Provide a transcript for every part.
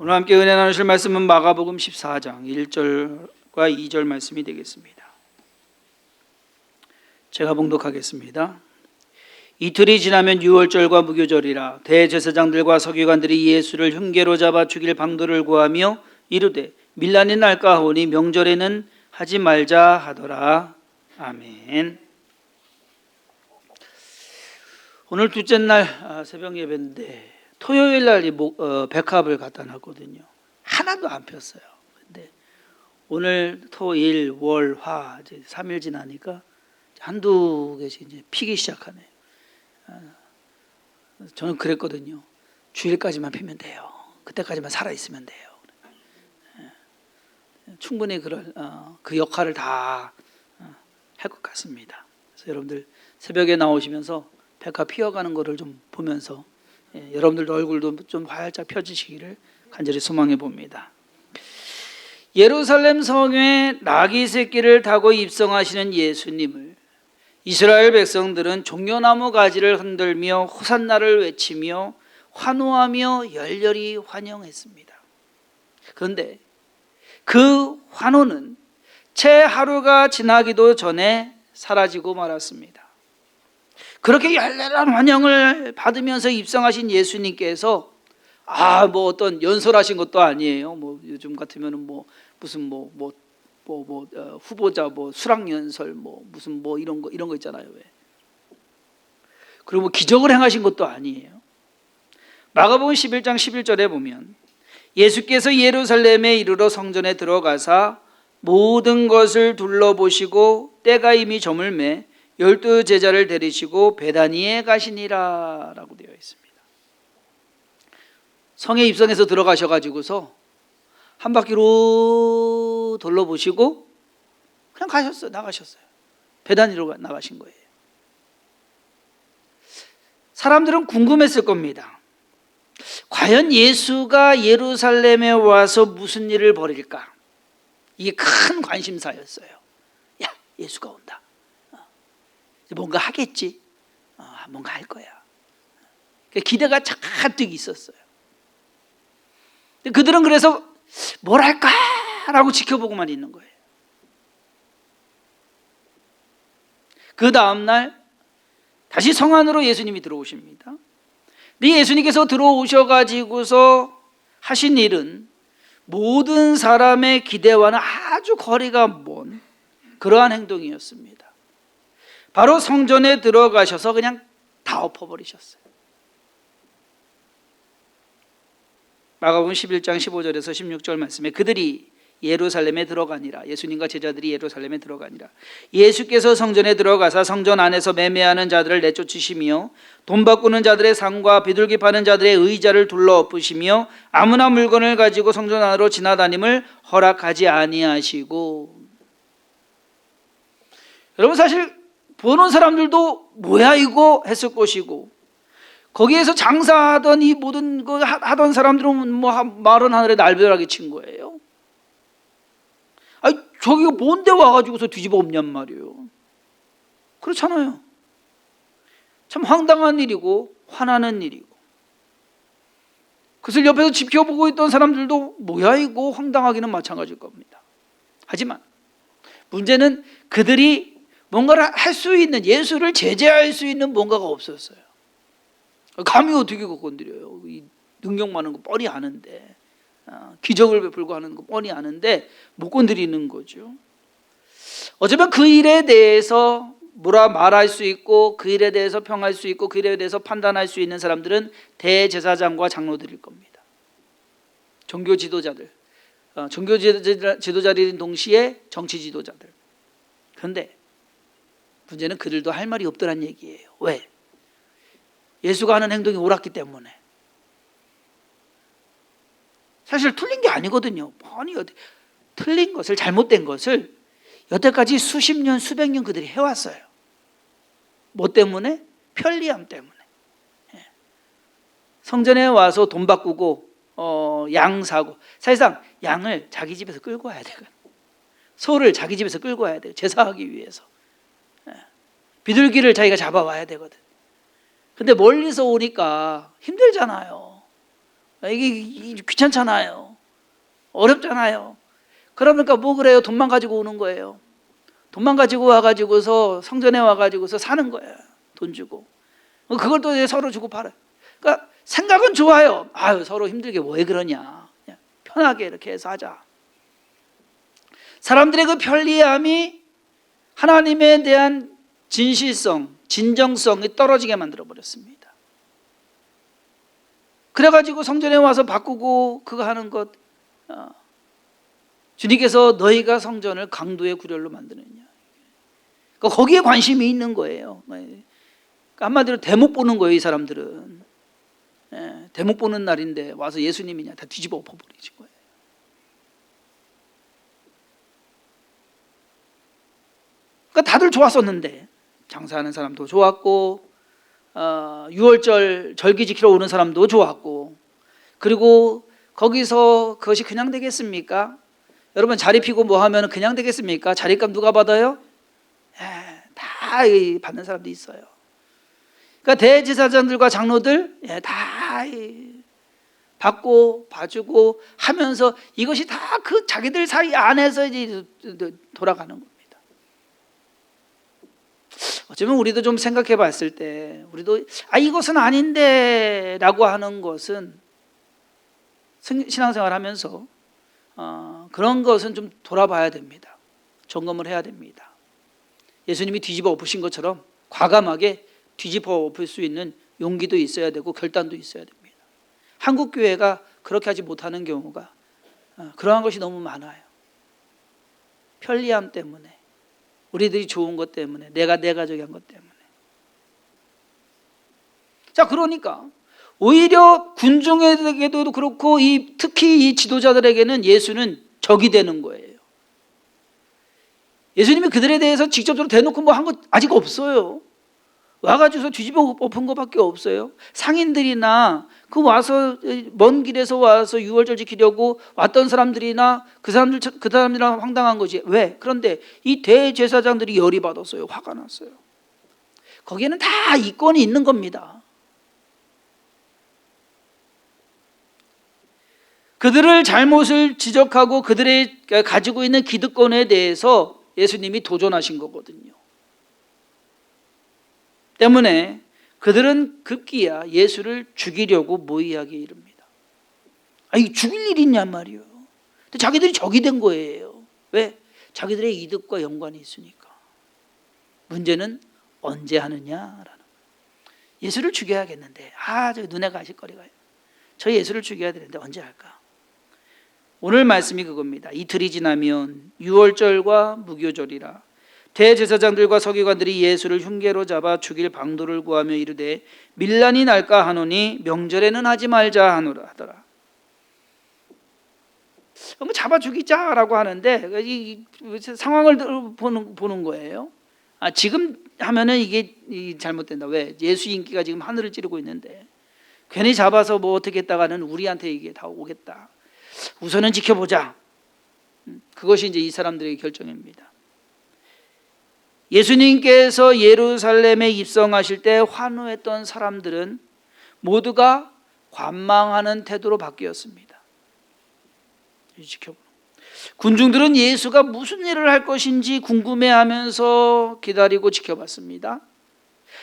오늘 함께 은혜 나누실 말씀은 마가복음 14장 1절과 2절 말씀이 되겠습니다. 제가 봉독하겠습니다. 이틀이 지나면 유월절과 무교절이라 대제사장들과 서기관들이 예수를 흉계로 잡아 죽일 방도를 구하며 이르되 밀란이 날까 하오니 명절에는 하지 말자 하더라. 아멘. 오늘 둘째 날 아, 새벽 예배인데 토요일 날이 목- 어, 백합을 갖다 놨거든요. 하나도 안 폈어요. 근데 오늘 토일 월 화 이제 3일 지나니까 한두 개씩 이제 피기 시작하네요. 아, 저는 그랬거든요. 주일까지만 피면 돼요. 그때까지만 살아 있으면 돼요. 예. 충분히 그럴 어, 그 역할을 다 할 것 같습니다. 그래서 여러분들 새벽에 나오시면서 백화 피어가는 거를 좀 보면서 예, 여러분들도 얼굴도 좀 활짝 펴지시기를 간절히 소망해 봅니다. 예루살렘 성에 나귀 새끼를 타고 입성하시는 예수님을 이스라엘 백성들은 종려나무 가지를 흔들며 호산나를 외치며 환호하며 열렬히 환영했습니다. 그런데 그 환호는 채 하루가 지나기도 전에 사라지고 말았습니다. 그렇게 열렬한 환영을 받으면서 입성하신 예수님께서 아 뭐 어떤 연설하신 것도 아니에요. 뭐 요즘 같으면은 뭐 무슨 뭐뭐뭐뭐 후보자 뭐 수락 연설 뭐 무슨 뭐 이런 거 이런 거 있잖아요. 왜? 그리고 뭐 기적을 행하신 것도 아니에요. 마가복음 11장 11절에 보면 예수께서 예루살렘에 이르러 성전에 들어가사 모든 것을 둘러보시고 때가 이미 저물매 열두 제자를 데리시고 베다니에 가시니라라고 되어 있습니다. 성에 입성해서 들어가셔 가지고서 한 바퀴로 둘러보시고 그냥 가셨어요. 나가셨어요. 베다니로 가- 나가신 거예요. 사람들은 궁금했을 겁니다. 과연 예수가 예루살렘에 와서 무슨 일을 벌일까? 이게 큰 관심사였어요. 야, 예수가 온다. 어, 뭔가 하겠지. 어, 뭔가 할 거야. 그 기대가 잔뜩 있었어요. 그들은 그래서 뭘 할까라고 지켜보고만 있는 거예요. 그 다음 날 다시 성 안으로 예수님이 들어오십니다. 근데 예수님께서 들어오셔 가지고서 하신 일은 모든 사람의 기대와는 아주 거리가 먼 그러한 행동이었습니다. 바로 성전에 들어가셔서 그냥 다 엎어버리셨어요. 마가복음 11장 15절에서 16절 말씀에 그들이 예루살렘에 들어가니라. 예수님과 제자들이 예루살렘에 들어가니라. 예수께서 성전에 들어가사 성전 안에서 매매하는 자들을 내쫓으시며 돈 바꾸는 자들의 상과 비둘기 파는 자들의 의자를 둘러 엎으시며 아무나 물건을 가지고 성전 안으로 지나다님을 허락하지 아니하시고. 여러분 사실 보는 사람들도 뭐야 이거 했을 것이고 거기에서 장사하던 이 모든 거 하- 하던 사람들은 뭐 한- 말은 하늘에 날벼락이 친 거예요. 아니 저기가 뭔데 와가지고서 뒤집어 엎냔 말이에요. 그렇잖아요. 참 황당한 일이고 화나는 일이고. 그것을 옆에서 지켜보고 있던 사람들도 뭐야 이거 황당하기는 마찬가지일 겁니다. 하지만 문제는 그들이 뭔가를 할 수 있는 예수를 제재할 수 있는 뭔가가 없었어요. 감히 어떻게 건드려요? 이 능력 많은 거 뻔히 아는데 아, 기적을 베풀고 하는 거 뻔히 아는데 못 건드리는 거죠. 어쩌면 그 일에 대해서 뭐라 말할 수 있고 그 일에 대해서 평할 수 있고 그 일에 대해서 판단할 수 있는 사람들은 대제사장과 장로들일 겁니다. 종교 지도자들, 어, 종교 지도자- 지도자들인 동시에 정치 지도자들. 그런데 문제는 그들도 할 말이 없더란 얘기예요. 왜? 예수가 하는 행동이 옳았기 때문에. 사실 틀린 게 아니거든요. 아니 틀린 것을 잘못된 것을 여태까지 수십 년 수백 년 그들이 해왔어요. 뭐 때문에? 편리함 때문에. 예. 성전에 와서 돈 바꾸고 어, 양 사고 사실상 양을 자기 집에서 끌고 와야 되거든. 소를 자기 집에서 끌고 와야 돼요. 제사하기 위해서. 예. 비둘기를 자기가 잡아와야 되거든. 근데 멀리서 오니까 힘들잖아요. 이게 귀찮잖아요. 어렵잖아요. 그러니까 뭐 그래요? 돈만 가지고 오는 거예요. 돈만 가지고 와가지고서 성전에 와가지고서 사는 거예요. 돈 주고. 그걸 또 서로 주고 팔아요. 그러니까 생각은 좋아요. 아유 서로 힘들게 왜 그러냐. 편하게 이렇게 해서 하자. 사람들의 그 편리함이 하나님에 대한 진실성, 진정성이 떨어지게 만들어 버렸습니다. 그래가지고 성전에 와서 바꾸고 그거 하는 것 어, 주님께서 너희가 성전을 강도의 구렬로 만드느냐. 그러니까 거기에 관심이 있는 거예요. 그러니까 한마디로 대목 보는 거예요, 이 사람들은. 예, 대목 보는 날인데 와서 예수님이냐 다 뒤집어 엎어버리신 거예요. 그러니까 다들 좋았었는데 장사하는 사람도 좋았고 어, 6월절 절기 지키러 오는 사람도 좋았고 그리고 거기서 그것이 그냥 되겠습니까? 여러분 자리 피고 뭐 하면 그냥 되겠습니까? 자리값 누가 받아요? 예, 다 이, 받는 사람도 있어요. 그러니까 대제사장들과 장로들 예, 다 이, 받고 봐주고 하면서 이것이 다 그 자기들 사이 안에서 이제 돌아가는 겁니다. 어쩌면 우리도 좀 생각해 봤을 때 우리도 아 이것은 아닌데라고 하는 것은 생- 신앙생활 하면서 어, 그런 것은 좀 돌아봐야 됩니다. 점검을 해야 됩니다. 예수님이 뒤집어 엎으신 것처럼 과감하게 뒤집어 엎을 수 있는 용기도 있어야 되고 결단도 있어야 됩니다. 한국 교회가 그렇게 하지 못하는 경우가 어, 그러한 것이 너무 많아요. 편리함 때문에 우리들이 좋은 것 때문에 내가 내 가족이 한 것 때문에 자 그러니까 오히려 군중에게도 그렇고 이 특히 이 지도자들에게는 예수는 적이 되는 거예요. 예수님이 그들에 대해서 직접적으로 대놓고 뭐 한 것 아직 없어요. 와가지고서 뒤집어 엎은 것밖에 없어요. 상인들이나 그 와서 먼 길에서 와서 유월절 지키려고 왔던 사람들이나 그 사람들 그 사람들이랑 황당한 거지. 왜? 그런데 이 대제사장들이 열이 받았어요. 화가 났어요. 거기에는 다 이권이 있는 겁니다. 그들을 잘못을 지적하고 그들의 가지고 있는 기득권에 대해서 예수님이 도전하신 거거든요. 때문에 그들은 급기야 예수를 죽이려고 모의하게 이릅니다. 아니 죽일 일이 있냔 말이요. 근데 자기들이 적이 된 거예요. 왜? 자기들의 이득과 연관이 있으니까. 문제는 언제 하느냐라는. 예수를 죽여야겠는데 아, 저 눈에 가실 거리가. 저 예수를 죽여야 되는데 언제 할까? 오늘 말씀이 그겁니다. 이틀이 지나면 유월절과 무교절이라 대제사장들과 서기관들이 예수를 흉계로 잡아 죽일 방도를 구하며 이르되 밀란이 날까 하노니 명절에는 하지 말자 하노라 하더라. 뭐 잡아 죽이자라고 하는데 이 상황을 보는 보는 거예요. 아 지금 하면은 이게 잘못된다. 왜 예수 인기가 지금 하늘을 찌르고 있는데 괜히 잡아서 뭐 어떻게 했다가는 우리한테 이게 다 오겠다. 우선은 지켜보자. 음, 그것이 이제 이 사람들의 결정입니다. 예수님께서 예루살렘에 입성하실 때 환호했던 사람들은 모두가 관망하는 태도로 바뀌었습니다. 군중들은 예수가 무슨 일을 할 것인지 궁금해하면서 기다리고 지켜봤습니다.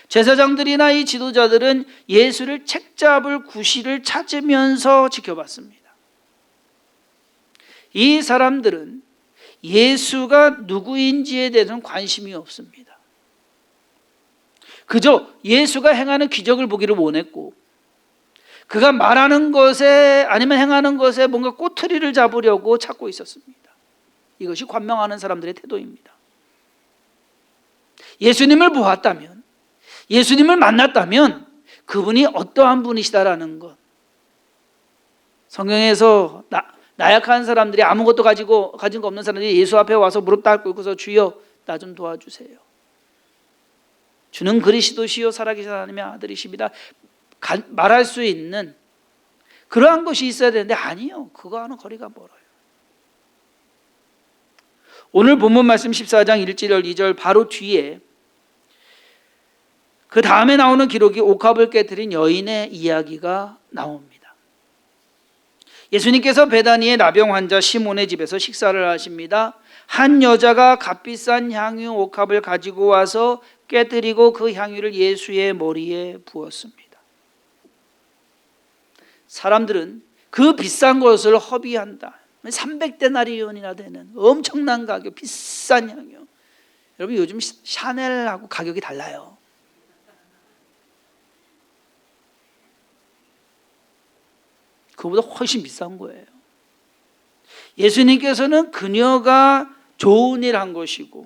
제사장들이나 이 지도자들은 예수를 책잡을 구실을 찾으면서 지켜봤습니다. 이 사람들은 예수가 누구인지에 대해서는 관심이 없습니다. 그저 예수가 행하는 기적을 보기를 원했고 그가 말하는 것에 아니면 행하는 것에 뭔가 꼬투리를 잡으려고 찾고 있었습니다. 이것이 관명하는 사람들의 태도입니다. 예수님을 보았다면 예수님을 만났다면 그분이 어떠한 분이시다라는 것 성경에서 나, 나약한 사람들이 아무것도 가지고 가진 거 없는 사람들이 예수 앞에 와서 무릎 다 꿇고서 주여 나 좀 도와주세요. 주는 그리스도시요 살아계신 하나님의 아들이십니다. 가, 말할 수 있는 그러한 것이 있어야 되는데 아니요. 그거와는 거리가 멀어요. 오늘 본문 말씀 14장 1절 2절 바로 뒤에 그 다음에 나오는 기록이 옥합을 깨뜨린 여인의 이야기가 나옵니다. 예수님께서 베다니의 나병 환자 시몬의 집에서 식사를 하십니다. 한 여자가 값비싼 향유 옥합을 가지고 와서 깨뜨리고 그 향유를 예수의 머리에 부었습니다. 사람들은 그 비싼 것을 허비한다. 300데나리온이나 되는 엄청난 가격, 비싼 향유. 여러분 요즘 샤넬하고 가격이 달라요. 그보다 훨씬 비싼 거예요. 예수님께서는 그녀가 좋은 일 한 것이고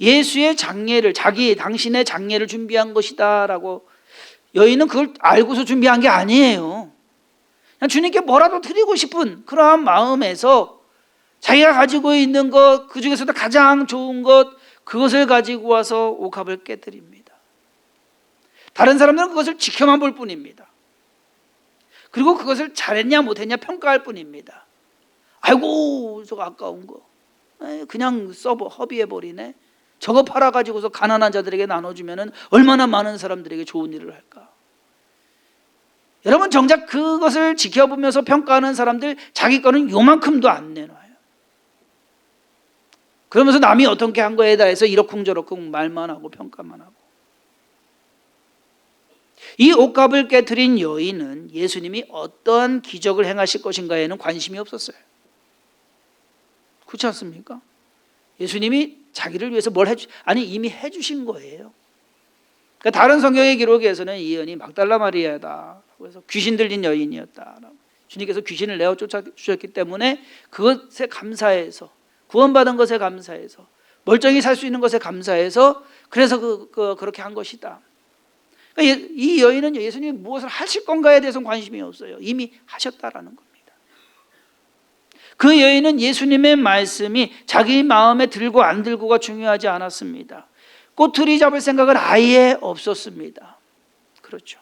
예수의 장례를 자기 당신의 장례를 준비한 것이다라고 여인은 그걸 알고서 준비한 게 아니에요. 그냥 주님께 뭐라도 드리고 싶은 그러한 마음에서 자기가 가지고 있는 것, 그 중에서도 가장 좋은 것, 그것을 가지고 와서 옥합을 깨뜨립니다. 다른 사람들은 그것을 지켜만 볼 뿐입니다. 그리고 그것을 잘했냐 못했냐 평가할 뿐입니다. 아이고 저거 아까운 거 그냥 써버 허비해 버리네. 저거 팔아 가지고서 가난한 자들에게 나눠주면은 얼마나 많은 사람들에게 좋은 일을 할까. 여러분 정작 그것을 지켜보면서 평가하는 사람들 자기 거는 요만큼도 안 내놔요. 그러면서 남이 어떻게 한 거에 대해서 이러쿵저러쿵 말만 하고 평가만 하고. 이 옷값을 깨뜨린 여인은 예수님이 어떠한 기적을 행하실 것인가에는 관심이 없었어요. 그렇지 않습니까? 예수님이 자기를 위해서 뭘 해주 아니 이미 해주신 거예요. 그러니까 다른 성경의 기록에서는 이 여인이 막달라 마리아다. 그래서 귀신 들린 여인이었다. 주님께서 귀신을 내어 쫓아 주셨기 때문에 그것에 감사해서 구원받은 것에 감사해서 멀쩡히 살 수 있는 것에 감사해서 그래서 그, 그 그렇게 한 것이다. 그러니까 예- 이 여인은 예수님이 무엇을 하실 건가에 대해서는 관심이 없어요. 이미 하셨다라는 겁니다. 그 여인은 예수님의 말씀이 자기 마음에 들고 안 들고가 중요하지 않았습니다. 꼬투리 잡을 생각은 아예 없었습니다. 그렇죠.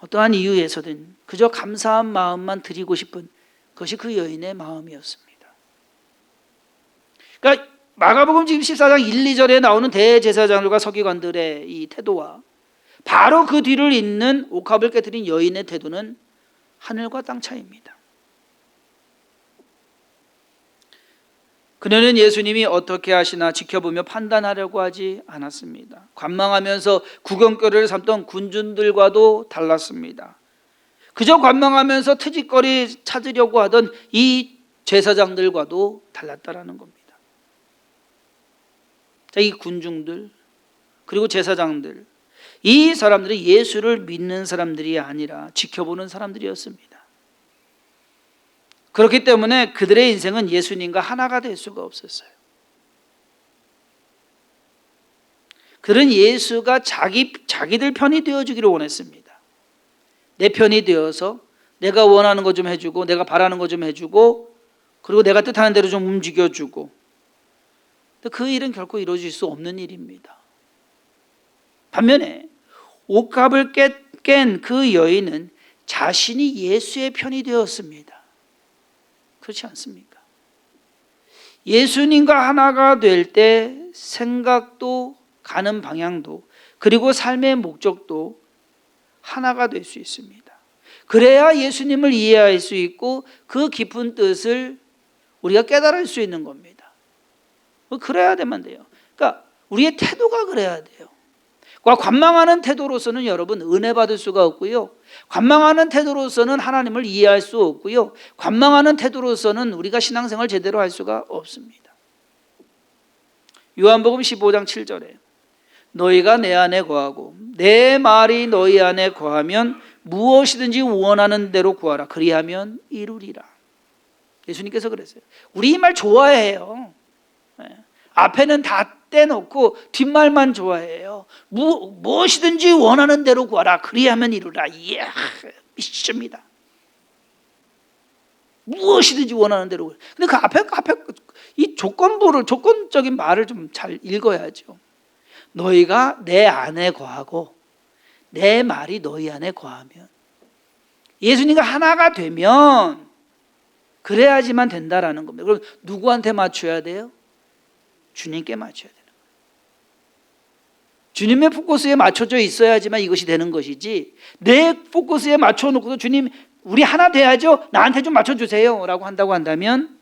어떠한 이유에서든 그저 감사한 마음만 드리고 싶은 것이 그 여인의 마음이었습니다. 그러니까 마가복음 지금 14장 1, 2절에 나오는 대제사장들과 서기관들의 이 태도와 바로 그 뒤를 잇는 옥합을 깨뜨린 여인의 태도는 하늘과 땅 차이입니다. 그녀는 예수님이 어떻게 하시나 지켜보며 판단하려고 하지 않았습니다. 관망하면서 구경거리를 삼던 군중들과도 달랐습니다. 그저 관망하면서 트집거리 찾으려고 하던 이 제사장들과도 달랐다라는 겁니다. 자, 이 군중들 그리고 제사장들 이 사람들은 예수를 믿는 사람들이 아니라 지켜보는 사람들이었습니다. 그렇기 때문에 그들의 인생은 예수님과 하나가 될 수가 없었어요. 그들은 예수가 자기 자기들 편이 되어 주기를 원했습니다. 내 편이 되어서 내가 원하는 것좀 해주고 내가 바라는 것좀 해주고 그리고 내가 뜻하는 대로 좀 움직여주고 그 일은 결코 이루어질 수 없는 일입니다. 반면에 옷값을 깬 그 여인은 자신이 예수의 편이 되었습니다. 그렇지 않습니까? 예수님과 하나가 될 때 생각도 가는 방향도 그리고 삶의 목적도 하나가 될 수 있습니다. 그래야 예수님을 이해할 수 있고 그 깊은 뜻을 우리가 깨달을 수 있는 겁니다. 그래야 되면 돼요. 그러니까 우리의 태도가 그래야 돼요. 관망하는 태도로서는 여러분 은혜 받을 수가 없고요. 관망하는 태도로서는 하나님을 이해할 수 없고요. 관망하는 태도로서는 우리가 신앙생활 제대로 할 수가 없습니다. 요한복음 15장 7절에 너희가 내 안에 거하고 내 말이 너희 안에 거하면 무엇이든지 원하는 대로 구하라. 그리하면 이루리라. 예수님께서 그랬어요. 우리 이 말 좋아해요. 네. 앞에는 다 떼놓고 뒷말만 좋아해요. 무, 무엇이든지 원하는 대로 구하라. 그리하면 이루라. 이야, 미칩니다. 무엇이든지 원하는 대로. 근데 그 앞에, 그 앞에, 이 조건부를, 조건적인 말을 좀 잘 읽어야죠. 너희가 내 안에 거하고 내 말이 너희 안에 거하면 예수님과 하나가 되면 그래야지만 된다라는 겁니다. 그럼 누구한테 맞춰야 돼요? 주님께 맞춰야 되는 거예요. 주님의 포커스에 맞춰져 있어야지만 이것이 되는 것이지 내 포커스에 맞춰 놓고도 주님 우리 하나 돼야죠. 나한테 좀 맞춰주세요 라고 한다고 한다면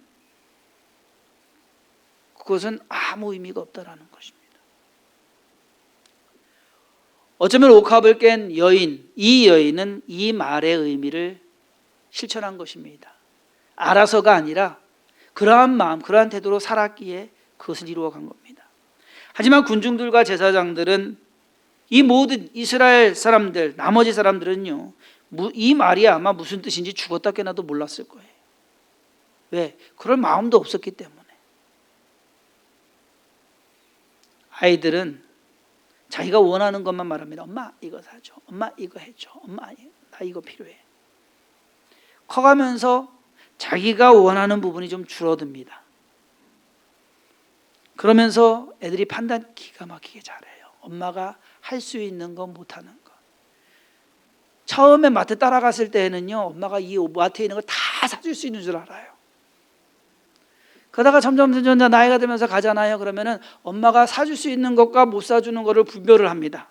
그것은 아무 의미가 없다라는 것입니다. 어쩌면 옥합을 깬 여인, 이 여인은 이 말의 의미를 실천한 것입니다. 알아서가 아니라 그러한 마음, 그러한 태도로 살았기에 그것을 이루어 간 겁니다. 하지만 군중들과 제사장들은 이 모든 이스라엘 사람들, 나머지 사람들은요, 이 말이 아마 무슨 뜻인지 죽었다 깨나도 몰랐을 거예요. 왜? 그럴 마음도 없었기 때문에. 아이들은 자기가 원하는 것만 말합니다. 엄마 이거 사줘. 엄마 이거 해줘. 엄마 나 이거 필요해. 커가면서 자기가 원하는 부분이 좀 줄어듭니다. 그러면서 애들이 판단 기가 막히게 잘해요. 엄마가 할 수 있는 건 못하는 거. 처음에 마트 따라갔을 때는요, 엄마가 이 마트에 있는 걸 다 사줄 수 있는 줄 알아요. 그러다가 점점 점점 나이가 들면서 가잖아요. 그러면은 엄마가 사줄 수 있는 것과 못 사주는 것을 분별을 합니다.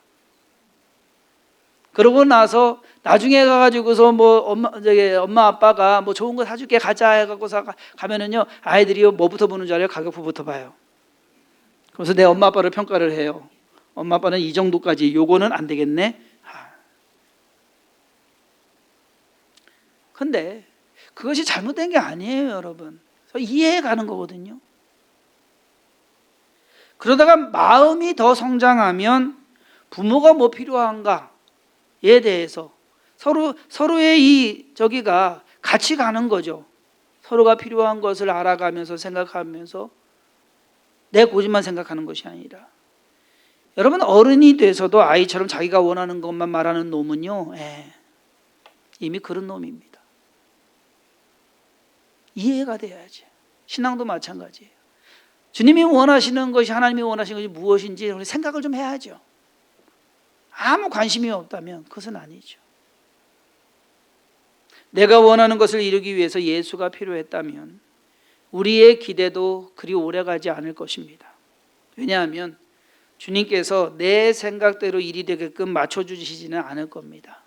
그러고 나서 나중에 가가지고서 뭐 엄마 저기 엄마 아빠가 뭐 좋은 거 사줄게 가자 해갖고서 가- 가면은요 아이들이요 뭐부터 보는 줄 알아요? 가격표부터 봐요. 그래서 내 엄마 아빠를 평가를 해요. 엄마 아빠는 이 정도까지 요거는 안 되겠네. 아. 근데 그것이 잘못된 게 아니에요, 여러분. 이해해 가는 거거든요. 그러다가 마음이 더 성장하면 부모가 뭐 필요한가에 대해서 서로 서로의 이 저기가 같이 가는 거죠. 서로가 필요한 것을 알아가면서 생각하면서 내 고집만 생각하는 것이 아니라 여러분 어른이 돼서도 아이처럼 자기가 원하는 것만 말하는 놈은요, 예, 이미 그런 놈입니다. 이해가 돼야지. 신앙도 마찬가지예요. 주님이 원하시는 것이 하나님이 원하시는 것이 무엇인지 우리 생각을 좀 해야죠. 아무 관심이 없다면 그것은 아니죠. 내가 원하는 것을 이루기 위해서 예수가 필요했다면 우리의 기대도 그리 오래 가지 않을 것입니다. 왜냐하면 주님께서 내 생각대로 일이 되게끔 맞춰주시지는 않을 겁니다.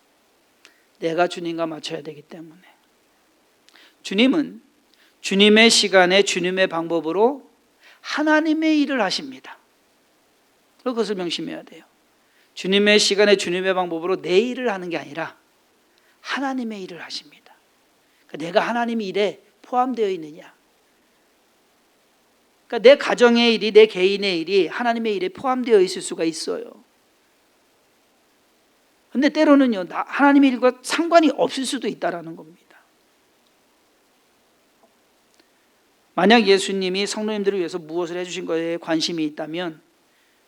내가 주님과 맞춰야 되기 때문에. 주님은 주님의 시간에 주님의 방법으로 하나님의 일을 하십니다. 그것을 명심해야 돼요. 주님의 시간에 주님의 방법으로 내 일을 하는 게 아니라 하나님의 일을 하십니다. 그러니까 내가 하나님 일에 포함되어 있느냐? 그러니까 내 가정의 일이 내 개인의 일이 하나님의 일에 포함되어 있을 수가 있어요. 근데 때로는요, 나- 하나님의 일과 상관이 없을 수도 있다라는 겁니다. 만약 예수님이 성도님들을 위해서 무엇을 해주신 거에 관심이 있다면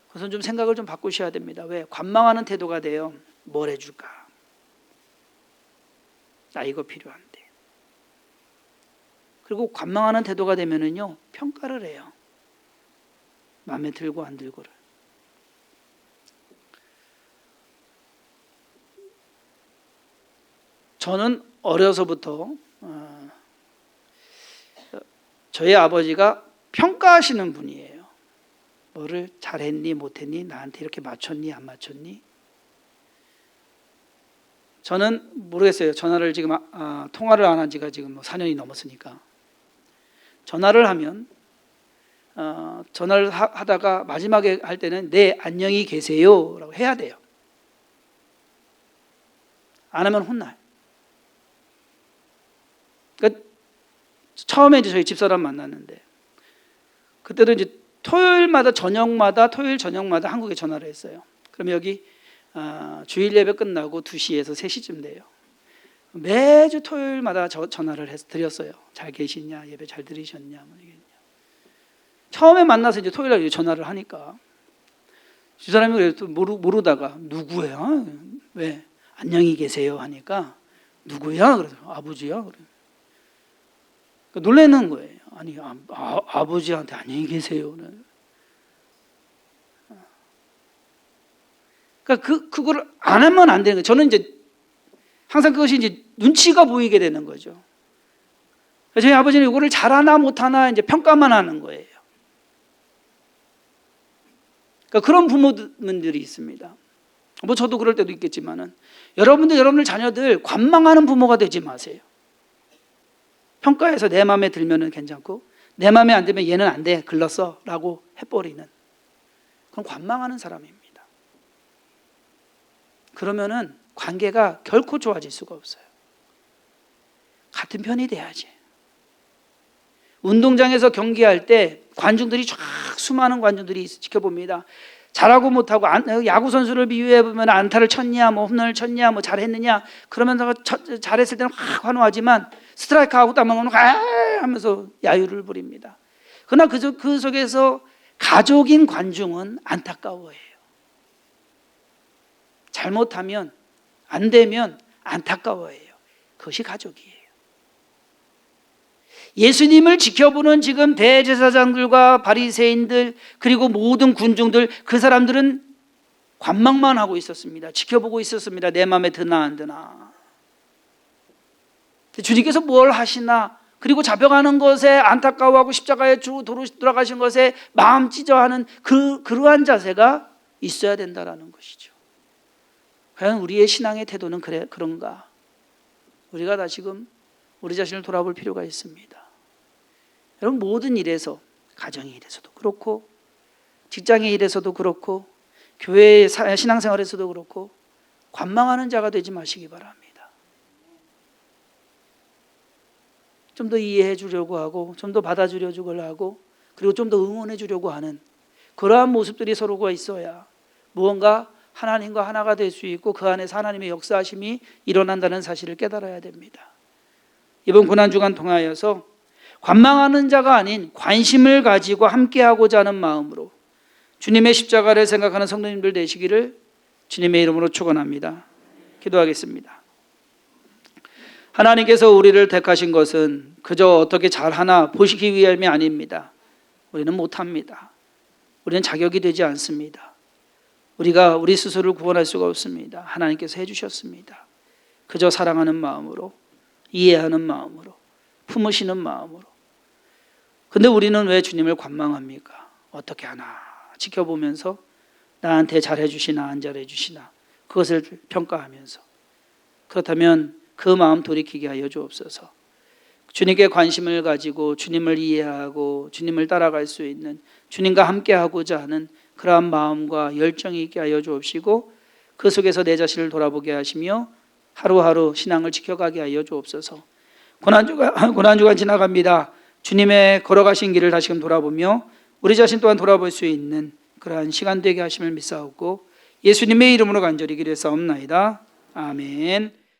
그것은 좀 생각을 좀 바꾸셔야 됩니다. 왜? 관망하는 태도가 돼요. 뭘 해줄까? 나 이거 필요한데. 그리고 관망하는 태도가 되면은요 평가를 해요. 마음에 들고 안 들고를. 저는 어려서부터 어, 저희 아버지가 평가하시는 분이에요. 뭐를 잘했니 못했니 나한테 이렇게 맞췄니 안 맞췄니? 저는 모르겠어요. 전화를 지금 아, 아, 통화를 안 한 지가 지금 뭐 4년이 넘었으니까 전화를 하면 어, 전화를 하, 하다가 마지막에 할 때는 네 안녕히 계세요라고 해야 돼요. 안 하면 혼나요. 그러니까 처음에 이제 저희 집사람 만났는데 그때도 이제 토요일마다 저녁마다 토요일 저녁마다 한국에 전화를 했어요. 그럼 여기 아, 주일 예배 끝나고 2시에서 3시쯤 돼요. 매주 토요일마다 저, 전화를 해서 드렸어요. 잘 계시냐? 예배 잘 들으셨냐? 처음에 만나서 이제 토요일 날 전화를 하니까 주 사람이 그래도 모르, 모르다가 누구예요? 왜? 안녕히 계세요 하니까 누구야? 그래서 아버지야. 그러니까 놀라는 거예요. 아니 아, 아, 아 버지한테 안녕히 계세요. 그래. 그러니까 그 그걸 안 하면 안 되는 거예요. 저는 이제 항상 그것이 이제 눈치가 보이게 되는 거죠. 저희 아버지는 이거를 잘하나 못하나 이제 평가만 하는 거예요. 그러니까 그런 부모님들이 있습니다. 뭐 저도 그럴 때도 있겠지만은 여러분들 여러분들 자녀들 관망하는 부모가 되지 마세요. 평가해서 내 마음에 들면은 괜찮고 내 마음에 안 들면 얘는 안 돼. 글렀어라고 해버리는 그건 관망하는 사람입니다. 그러면은 관계가 결코 좋아질 수가 없어요. 같은 편이 돼야지. 운동장에서 경기할 때 관중들이 쫙 수많은 관중들이 지켜봅니다. 잘하고 못하고 안- 야구 선수를 비유해 보면 안타를 쳤냐, 뭐 홈런을 쳤냐, 뭐 잘했느냐 그러면서 저- 잘했을 때는 확 환호하지만 스트라이크 하고 따면 아 하면서 야유를 부립니다. 그러나 그, 저- 그 속에서 가족인 관중은 안타까워해요. 잘못하면 안 되면 안타까워해요. 그것이 가족이에요. 예수님을 지켜보는 지금 대제사장들과 바리새인들 그리고 모든 군중들 그 사람들은 관망만 하고 있었습니다. 지켜보고 있었습니다. 내 마음에 드나 안 드나. 주님께서 뭘 하시나 그리고 잡혀가는 것에 안타까워하고 십자가에 주 돌아가신 것에 마음 찢어하는 그 그러한 자세가 있어야 된다라는 것이죠. 과연 우리의 신앙의 태도는 그래 그런가? 우리가 다시금 우리 자신을 돌아볼 필요가 있습니다. 여러분 모든 일에서 가정의 일에서도 그렇고 직장의 일에서도 그렇고 교회의 사- 신앙생활에서도 그렇고 관망하는 자가 되지 마시기 바랍니다. 좀 더 이해해 주려고 하고 좀 더 받아주려고 하고 그리고 좀 더 응원해 주려고 하는 그러한 모습들이 서로가 있어야 무언가 하나님과 하나가 될 수 있고 그 안에서 하나님의 역사하심이 일어난다는 사실을 깨달아야 됩니다. 이번 고난 주간 통하여서 관망하는 자가 아닌 관심을 가지고 함께하고자 하는 마음으로 주님의 십자가를 생각하는 성도님들 되시기를 주님의 이름으로 축원합니다. 기도하겠습니다. 하나님께서 우리를 택하신 것은 그저 어떻게 잘하나 보시기 위함이 아닙니다. 우리는 못합니다. 우리는 자격이 되지 않습니다. 우리가 우리 스스로를 구원할 수가 없습니다. 하나님께서 해주셨습니다. 그저 사랑하는 마음으로 이해하는 마음으로 품으시는 마음으로. 근데 우리는 왜 주님을 관망합니까? 어떻게 하나 지켜보면서 나한테 잘해주시나 안 잘해주시나 그것을 평가하면서 그렇다면 그 마음 돌이키게 하여 주옵소서. 주님께 관심을 가지고 주님을 이해하고 주님을 따라갈 수 있는 주님과 함께하고자 하는 그러한 마음과 열정이 있게 하여 주옵시고 그 속에서 내 자신을 돌아보게 하시며 하루하루 신앙을 지켜가게 하여 주옵소서. 고난주가 고난주간 지나갑니다. 주님의 걸어가신 길을 다시금 돌아보며 우리 자신 또한 돌아볼 수 있는 그러한 시간 되게 하심을 믿사옵고 예수님의 이름으로 간절히 기도했사옵나이다. 아멘.